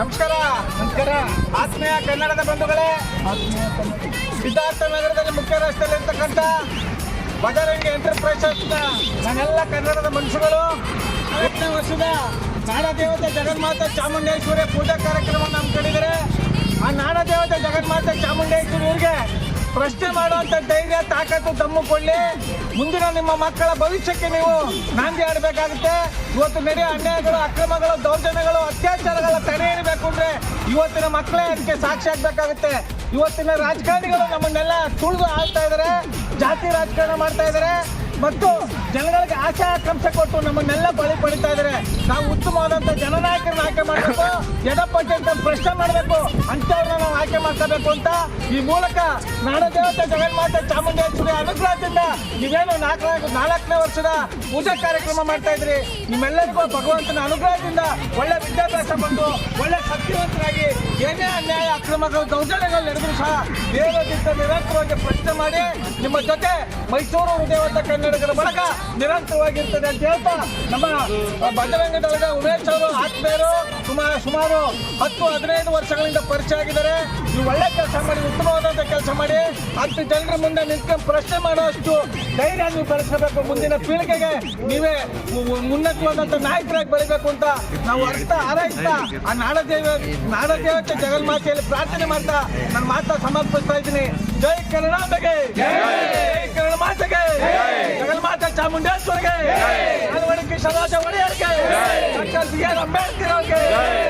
ನಮಸ್ಕಾರ ನಮಸ್ಕಾರ. ಆತ್ಮೀಯ ಕನ್ನಡದ ಬಂಧುಗಳೇ ಸಿದ್ಧಾರ್ಥ ನಗರದಲ್ಲಿ ಮುಖ್ಯ ರಸ್ತೆಯಲ್ಲಿ ಇರ್ತಕ್ಕಂಥ ಬಜರಂಗ ಎಂಟರ್ಪ್ರೈಸಸ್ನ ನನ್ನೆಲ್ಲ ಕನ್ನಡದ ಮನುಷ್ಯಗಳು. ಎರಡನೇ ವರ್ಷದ ನಾಡದೇವತೆ ಜಗನ್ಮಾತೆ ಚಾಮುಂಡೇಶ್ವರಿ ಪೂಜಾ ಕಾರ್ಯಕ್ರಮ ಕಾರ್ಯಕ್ರಮವನ್ನು ಹಮ್ಮಿಕೊಂಡಿದ್ದಾರೆ. ಆ ನಾಡದೇವತೆ ಜಗನ್ಮಾತೆ ಚಾಮುಂಡೇಶ್ವರಿಯವರಿಗೆ ಪ್ರಶ್ನೆ ಮಾಡುವಂತ ಧೈರ್ಯ, ತಾಕತ್ತು ತಮ್ಮ ಕೊಳ್ಳಿ ಮುಂದಿನ ನಿಮ್ಮ ಮಕ್ಕಳ ಭವಿಷ್ಯಕ್ಕೆ ನೀವು ನಾಂದಿ ಆಡಬೇಕಾಗುತ್ತೆ ಇವತ್ತು ನಡೆಯೋ ಅನ್ಯಾಯಗಳು, ಅಕ್ರಮಗಳು, ದೌರ್ಜನ್ಯಗಳು, ಅತ್ಯಾಚಾರಗಳ ತಡೆ ಇರಬೇಕು ಅಂದ್ರೆ ಇವತ್ತಿನ ಮಕ್ಕಳೇ ಅದಕ್ಕೆ ಸಾಕ್ಷಿ ಆಗ್ಬೇಕಾಗುತ್ತೆ. ಇವತ್ತಿನ ರಾಜಕಾರಣಿಗಳು ನಮ್ಮನ್ನೆಲ್ಲ ತುಳಿದು ಆಳ್ತಾ ಇದ್ದಾರೆ ಜಾತಿ ರಾಜಕಾರಣ ಮಾಡ್ತಾ ಇದ್ದಾರೆ ಮತ್ತು ಜನಗಳಿಗೆ ಆಶಾ ಆಕಾಂಕ್ಷೆ ಕೊಟ್ಟು ನಮ್ಮನ್ನೆಲ್ಲ ಬಳಿ ಪಡಿತಾ ಇದ್ದಾರೆ ನಾವು ಉತ್ತಮವಾದಂತ ಜನನಾಯಕರನ್ನ ಆಯ್ಕೆ ಮಾಡಬೇಕು ಎಡಪಟ್ಟಿ ಅಂತ ಪ್ರಶ್ನೆ ಮಾಡಬೇಕು. ಅಂತವ್ರನ್ನ ನಾವು ಮಾಡ್ಕೋಬೇಕು ಅಂತ ಈ ಮೂಲಕ ನಾಡದೇವತೆ ಜಗನ್ಮಾತೆ ಚಾಮುಂಡೇಶ್ವರಿ ಅನುಗ್ರಹದಿಂದ ನೀವೇನು ನಾಲ್ಕು ನಾಲ್ಕನೇ ವರ್ಷದ ಪೂಜಾ ಕಾರ್ಯಕ್ರಮ ಮಾಡ್ತಾ ಇದ್ರಿ, ನಿಮ್ಮೆಲ್ಲರಿಗೂ ಭಗವಂತನ ಅನುಗ್ರಹದಿಂದ ಒಳ್ಳೆ ವಿದ್ಯಾಭ್ಯಾಸ ಬಂದು ಒಳ್ಳೆ ಶಕ್ತಿವಂತರಾಗಿ ಏನೇ ಅನ್ಯಾಯ, ಅಕ್ರಮಗಳು, ದೌರ್ಜನ್ಯಗಳು ನಡೆದ್ರು ಸಹ ದೇವದಿಂದ ನಿರಂತರವಾಗಿ ಪ್ರಶ್ನೆ ಮಾಡಿ ನಿಮ್ಮ ಜೊತೆ ಮೈಸೂರು ಹೃದಯವಂತ ಕನ್ನಡಿಗರ ಬಳಗ ನಿರಂತರವಾಗಿರ್ತದೆ ಅಂತ ಹೇಳ್ತಾ ನಮ್ಮ ಬಜರಂಗ ಉಮೇಶ್ ಅವರು, ಆತ್ಮೀಯರು ಸುಮಾರು ಹತ್ತು, ಹದಿನೈದು ವರ್ಷಗಳಿಂದ ಪರಿಚಯ ಆಗಿದ್ದಾರೆ ನೀವು ಒಳ್ಳೆ ಕೆಲಸ ಮಾಡಿ ಉತ್ತಮವಾದಂಥ ಕೆಲಸ ಮಾಡಿ, ಹತ್ತು ಜನರ ಮುಂದೆ ನಿಂತ್ಕೊಂಡು ಪ್ರಶ್ನೆ ಮಾಡುವಷ್ಟು ಧೈರ್ಯ ನೀವು ಬೆಳೆಸಬೇಕು ಮುಂದಿನ ಪೀಳಿಗೆಗೆ ನೀವೇ ಉನ್ನತವಾದಂಥ ನಾಯಕರಾಗಿ ಬೆಳಿಬೇಕು ಅಂತ ನಾವು ಅರ್ಥ ಹಾರೈಸ್ತಾ ಆ ನಾಡದೇವ ನಾಡದೇವತೆ ಜಗನ್ಮಾತೆಯಲ್ಲಿ ಪ್ರಾರ್ಥನೆ ಮಾಡ್ತಾ ನನ್ನ ಮಾತಾ ಸಮರ್ಪಿಸ್ತಾ ಇದ್ದೀನಿ. ಜೈ ಕನ್ನಡಾಂಬೆಗೆ ಜೈ ಕನ್ನಡ ಮಾತೆಗೆ ಜಗನ್ಮಾತೆ ಚಾಮುಂಡೇಶ್ವರಿಗೆ! ಸಮಾಜ ಒಡೆಯರಿಗೆ ಅಂಬೇಡ್ಕರ್